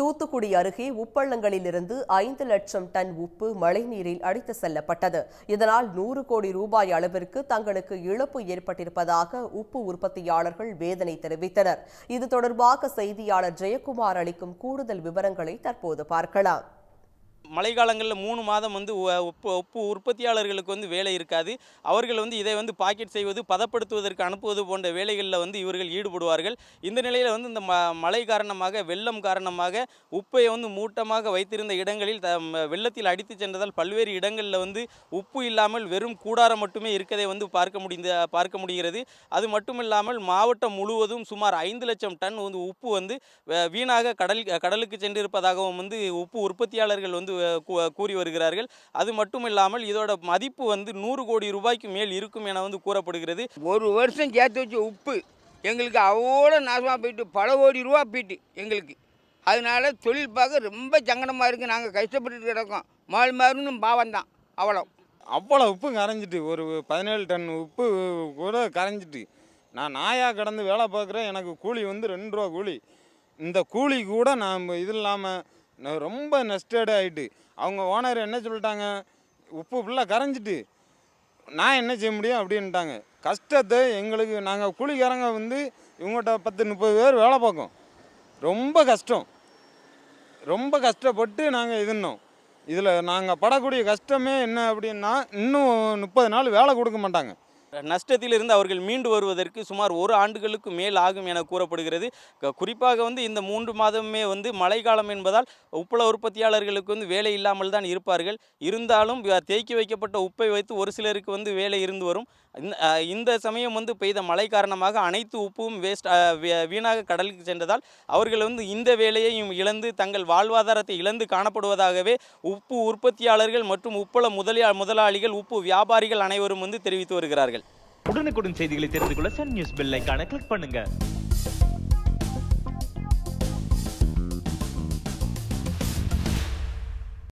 தூத்துக்குடி அருகே உப்பள்ளங்களிலிருந்து ஐந்து லட்சம் டன் உப்பு மழைநீரில் அடித்து செல்லப்பட்டது. இதனால் நூறு கோடி ரூபாய் அளவிற்கு தங்களுக்கு இழப்பு ஏற்பட்டிருப்பதாக உப்பு உற்பத்தியாளர்கள் வேதனை தெரிவித்தனர். இது தொடர்பாக செய்தியாளர் ஜெயக்குமார் அளிக்கும் கூடுதல் விவரங்களை தற்போது பார்க்கலாம். மழைக்காலங்களில் மூணு மாதம் வந்து உப்பு உப்பு உற்பத்தியாளர்களுக்கு வந்து வேலை இருக்காது. அவர்கள் வந்து இதை வந்து பாக்கெட் செய்வது பதப்படுத்துவதற்கு அனுப்புவது போன்ற வேலைகளில் வந்து இவர்கள் ஈடுபடுவார்கள். இந்த நிலையில் வந்து இந்த ம மழை காரணமாக வெள்ளம் காரணமாக உப்பை வந்து மூட்டமாக வைத்திருந்த இடங்களில் த வெள்ளத்தில் அடித்து சென்றதால் பல்வேறு இடங்களில் வந்து உப்பு இல்லாமல் வெறும் கூடாரம் மட்டுமே இருக்கதை வந்து பார்க்க முடிந்த பார்க்க முடிகிறது. அது மட்டும் இல்லாமல் மாவட்டம் முழுவதும் சுமார் ஐந்து லட்சம் டன் வந்து உப்பு வந்து வீணாக கடல் கடலுக்கு சென்றிருப்பதாகவும் வந்து உப்பு உற்பத்தியாளர்கள் வந்து கூறி வருகிறார்கள். அது மட்டும் இல்லாமல் இதோட மதிப்பு வந்து நூறு கோடி ரூபாய்க்கு மேல் இருக்கும் என வந்து கூறப்படுகிறது. ஒரு வருஷம் சேர்த்து வச்ச உப்பு எங்களுக்கு அவ்வளோ நாசமாக போயிட்டு பல கோடி ரூபா போயிட்டு எங்களுக்கு. அதனால தொழில் பார்க்க ரொம்ப சங்கடமாக இருக்குது நாங்கள் கஷ்டப்பட்டுட்டு கிடக்கோம். மால் மாறுன்னு பாவம் தான். அவ்வளோ. அவ்வளோ உப்பு கரைஞ்சிட்டு ஒரு பதினேழு டன் உப்பு கூட கரைஞ்சிட்டு. நான் நாயாக கடந்து வேலை பார்க்குறேன். எனக்கு கூலி வந்து ரெண்டு ரூபா கூலி. இந்த கூலி கூட நான் இது இல்லாமல் நான் ரொம்ப நெஸ்டட் ஆகிட்டு அவங்க ஓனர் என்ன சொல்லிட்டாங்க? உப்பு ஃபுல்லாக கரைஞ்சிட்டு நான் என்ன செய்ய முடியும் அப்படின்ட்டாங்க. கஷ்டத்தை எங்களுக்கு நாங்கள் கூலிக்காரங்க வந்து இவங்கள்ட்ட பத்து முப்பது பேர் வேலை பார்க்கோம். ரொம்ப கஷ்டம். ரொம்ப கஷ்டப்பட்டு நாங்கள் இதுனோம் இதில் நாங்கள் படக்கூடிய கஷ்டமே என்ன அப்படின்னா இன்னும் முப்பது நாள் வேலை கொடுக்க மாட்டாங்க. நஷ்டத்திலிருந்து அவர்கள் மீண்டு வருவதற்கு சுமார் ஒரு ஆண்டுகளுக்கு மேல் ஆகும் என கூறப்படுகிறது. க- குறிப்பாக வந்து இந்த மூன்று மாதமே வந்து மழைக்காலம் என்பதால் உப்பள உற்பத்தியாளர்களுக்கு வந்து வேலை இல்லாமல் தான் இருப்பார்கள். இருந்தாலும் தேக்கி வைக்கப்பட்ட உப்பை வைத்து ஒரு சிலருக்கு வந்து வேலை இருந்து வரும். இந்த சமயம் வந்து பெய்த மழை காரணமாக அனைத்து உப்பும் வேஸ்ட் வீணாக கடலுக்கு சென்றதால் அவர்கள் வந்து இந்த வேலையையும் இழந்து தங்கள் வாழ்வாதாரத்தை இழந்து காணப்படுவதாகவே உப்பு உற்பத்தியாளர்கள் மற்றும் உப்பள முதலியா முதலாளிகள் உப்பு வியாபாரிகள் அனைவரும் வந்து தெரிவித்து வருகிறார்கள். உடனுக்குடன் செய்திகளை தெரிந்து கொள்ள சன் நியூஸ் பெல் ஐகானை கிளிக் பண்ணுங்க.